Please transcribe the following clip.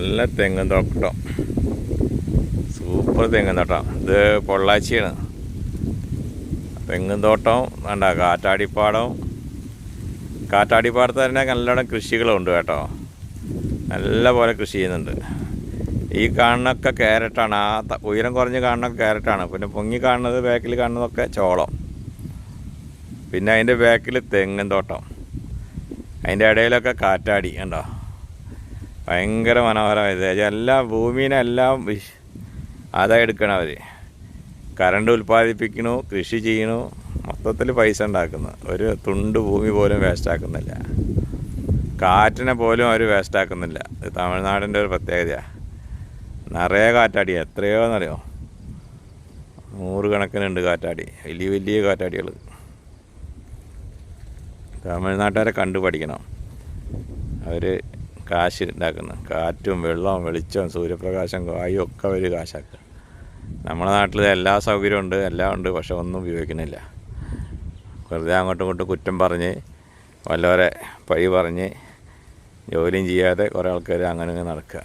നല്ല തെങ്ങും തോട്ടം. സൂപ്പർ തെങ്ങും തോട്ടം. ഇത് പൊള്ളാച്ചിയാണ്. തെങ്ങും തോട്ടം വേണ്ട കാറ്റാടിപ്പാടം കാറ്റാടിപ്പാടത്ത് തന്നെ നല്ലോണം കൃഷികളുണ്ട് കേട്ടോ. നല്ല പോലെ കൃഷി ചെയ്യുന്നുണ്ട്. ഈ കാണുന്നൊക്കെ ക്യാരറ്റാണ്. ആ ഉയരം കുറഞ്ഞ് കാണുന്നൊക്കെ ക്യാരറ്റാണ്. പിന്നെ പൊങ്ങി കാണുന്നത് ബാക്കിൽ കാണുന്നതൊക്കെ ചോളം. പിന്നെ അതിന്റെ ബാക്കിൽ തെങ്ങും തോട്ടം. അതിന്റെ ഇടയിലൊക്കെ കാറ്റാടി കണ്ടോ? ഭയങ്കര മനോഹരമായത് എല്ലാ ഭൂമിനെ എല്ലാം ആദായം എടുക്കണം അവർ കറണ്ട് ഉൽപ്പാദിപ്പിക്കണു കൃഷി ചെയ്യണു മൊത്തത്തിൽ പൈസ ഉണ്ടാക്കുന്നു. ഒരു തുണ്ട് ഭൂമി പോലും വേസ്റ്റ് ആക്കുന്നില്ല. കാറ്റിനെ പോലും അവർ വേസ്റ്റ് ആക്കുന്നില്ല. ഇത് തമിഴ്നാടിന്റെ ഒരു പ്രത്യേകതയാണ് നിറയെ കാറ്റാടി. എത്രയോ എന്നറിയോ നൂറുകണക്കിനുണ്ട് കാറ്റാടി. വലിയ വലിയ കാറ്റാടികൾ തമിഴ്നാട്ടുകാരെ കണ്ടു പഠിക്കണം അവർ കാശ് ഉണ്ടാക്കുന്നത് കാറ്റും വെള്ളവും വെളിച്ചവും സൂര്യപ്രകാശം വായും ഒക്കെ ഒരു കാശാക്കുക. നമ്മുടെ നാട്ടിൽ എല്ലാ സൗകര്യവും ഉണ്ട് എല്ലാം ഉണ്ട് പക്ഷെ ഒന്നും ഉപയോഗിക്കുന്നില്ല. വെറുതെ അങ്ങോട്ടും ഇങ്ങോട്ടും കുറ്റം പറഞ്ഞ് വല്ലവരെ പഴി പറഞ്ഞ് ജോലിയും ചെയ്യാതെ കുറേ ആൾക്കാർ അങ്ങനെ നടക്കുക.